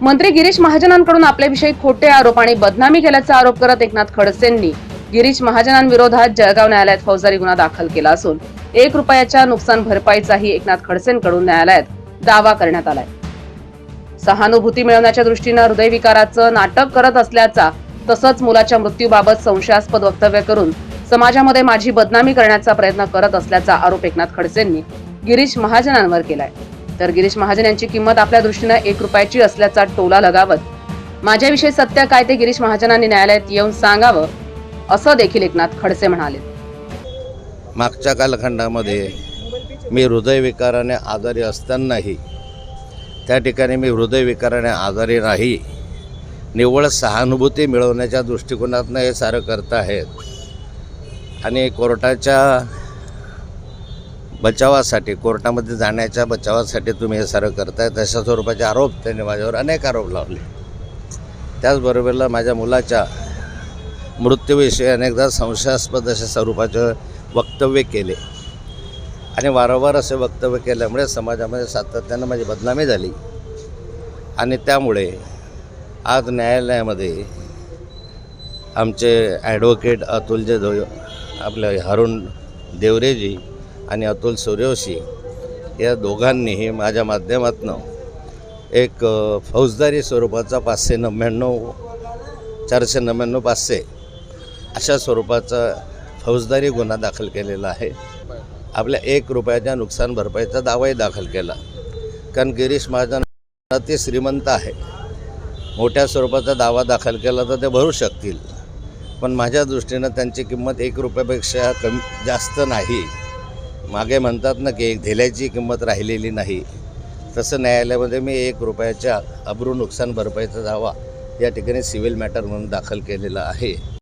मंत्री गिरीश महाजनांकडून आपल्याविषयी खोटे आरोप आणि बदनामी केल्याचा आरोप करत एकनाथ खडसेंनी गिरीश महाजनांविरोधात जळगाव न्यायालयात फौजदारी गुन्हा दाखल केला असून एक रुपयाच्या नुकसान भरपाईचाही एकनाथ खडसेंकडून न्यायालयात दावा करण्यात आलाय. सहानुभूती मिळवण्याच्या दृष्टीनं हृदयविकाराचं नाटक करत असल्याचा तसंच मुलाच्या मृत्यूबाबत संशयास्पद वक्तव्य करून समाजामध्ये माझी बदनामी करण्याचा प्रयत्न करत असल्याचा आरोप एकनाथ खडसेंनी गिरीश महाजनांवर केलाय. तर गिरीश महाजन यांची किंमत आपल्या दृष्टीनं एक रुपयाची असल्याचा टोला लगावत माझ्याविषयी सत्य काय ते गिरीश महाजनांनी न्यायालयात येऊन सांगावं असं देखील एकनाथ खडसे म्हणाले. मागच्या कालखंडामध्ये मी हृदयविकाराने आजारी असतानाही त्या ठिकाणी मी हृदयविकाराने आजारी नाही निव्वळ सहानुभूती मिळवण्याच्या दृष्टिकोनातनं हे सारं करत आहेत. आणि कोर्टाच्या बचावासाठी कोर्टामध्ये जाण्याच्या बचावासाठी तुम्ही हे सारं करताय तशा स्वरूपाचे आरोप त्यांनी माझ्यावर अनेक आरोप लावले. त्याचबरोबरला माझ्या मुलाच्या मृत्यूविषयी अनेकदा संशयास्पद अशा स्वरूपाचं वक्तव्य केले. आणि वारंवार असे वक्तव्य केल्यामुळे समाजामध्ये सातत्यानं माझी बदनामी झाली. आणि त्यामुळे आज न्यायालयामध्ये आमचे ॲडव्होकेट अतुलजे दो आपले हरुण देवरेजी आणि अतुल सूर्यवंशी या दोघांनीही माझ्या माध्यमातून एक फौजदारी स्वरूपाचा पाचशे नव्याण्णव चारशे नव्याण्णव पाचशे अशा स्वरूपाचा फौजदारी गुन्हा दाखल केलेला आहे. आपल्या एक रुपयाच्या नुकसान भरपाईचा दावाही दाखल केला. कारण गिरीश महाजन ते श्रीमंत आहे. मोठ्या स्वरूपाचा दावा दाखल केला तर ते भरू शकतील. पण माझ्या दृष्टीनं त्यांची किंमत एक रुपयापेक्षा कमी जास्त नाही. मागे म्हणतात ना की एक धेल्याची किंमत राहिलेली नाही. तसं न्यायालयामध्ये मी एक रुपयाच्या अब्रू नुकसान भरपाईचा दावा या ठिकाणी सिव्हिल मॅटर म्हणून दाखल केलेला आहे.